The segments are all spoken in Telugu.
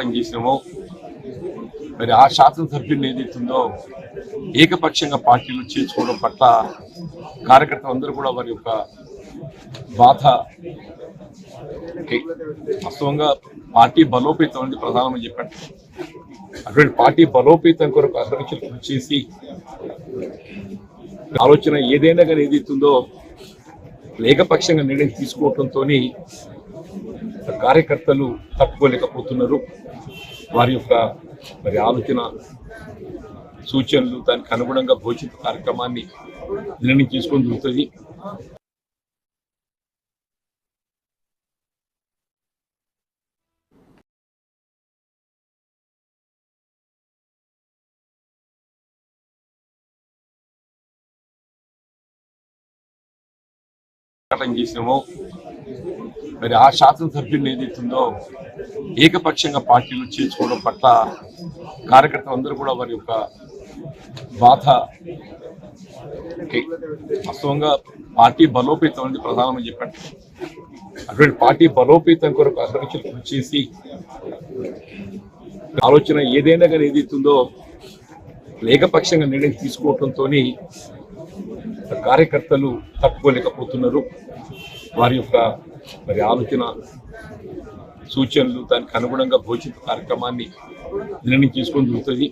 పోరాటం చేసినామో మరి ఆ శాసనసభ్యుని ఏదైతుందో ఏకపక్షంగా పార్టీలు చేర్చుకోవడం పట్ల కార్యకర్తలు అందరూ కూడా వారి యొక్క బాధ వాస్తవంగా పార్టీ బలోపేతం అనేది ప్రధానమని చెప్పండి. అటువంటి పార్టీ బలోపేతం కొరకు అసలు చేసి ఆలోచన ఏదైనా కానీ ఏదైతుందో ఏకపక్షంగా నిర్ణయం తీసుకోవడంతో కార్యకర్తలు తట్టుకోలేకపోతున్నారు. వారి యొక్క మరి ఆలోచన సూచనలు దానికి అనుగుణంగా భవిష్యత్ కార్యక్రమాన్ని నిర్ణయం తీసుకొని జరుగుతుంది. చేసినామో. మరి ఆ శాసనసభ్యుని ఏదైతుందో ఏకపక్షంగా పార్టీలు చేర్చుకోవడం పట్ల కార్యకర్తలు అందరూ కూడా వారి యొక్క బాధ వాస్తవంగా పార్టీ బలోపేతం అనేది ప్రధానమని చెప్పండి. అటువంటి పార్టీ బలోపేతం కొరకు అసలు కృషి చేసి ఆలోచన ఏదైనా కానీ ఏదైతుందో ఏకపక్షంగా నిర్ణయం తీసుకోవడంతో కార్యకర్తలు తట్టుకోలేకపోతున్నారు. వారి యొక్క మరి ఆలోచన సూచనలు దానికి అనుగుణంగా భోజన కార్యక్రమాన్ని నిర్ణయం తీసుకొని జరుగుతుంది.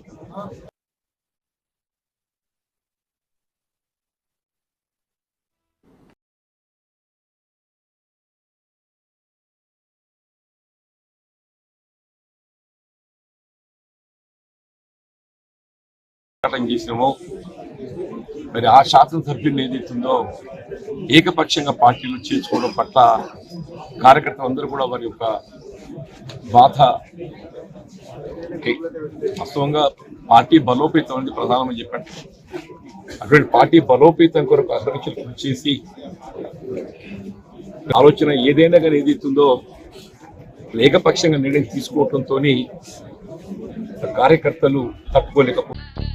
చేసినామో. మరి ఆ శాసనసభ్యుని ఏదైతుందో ఏకపక్షంగా పార్టీలు చేర్చుకోవడం పట్ల కార్యకర్తలు అందరూ కూడా వారి యొక్క బాధ వాస్తవంగా పార్టీ బలోపేతం అనేది ప్రధానమని చెప్పండి అటువంటి పార్టీ బలోపేతం కొరకు అసలు కృషి చేసి ఆలోచన ఏదైనా కానీ ఏదైతుందో ఏకపక్షంగా నిర్ణయం తీసుకోవడంతో కార్యకర్తలు తట్టుకోలేకపోతున్నారు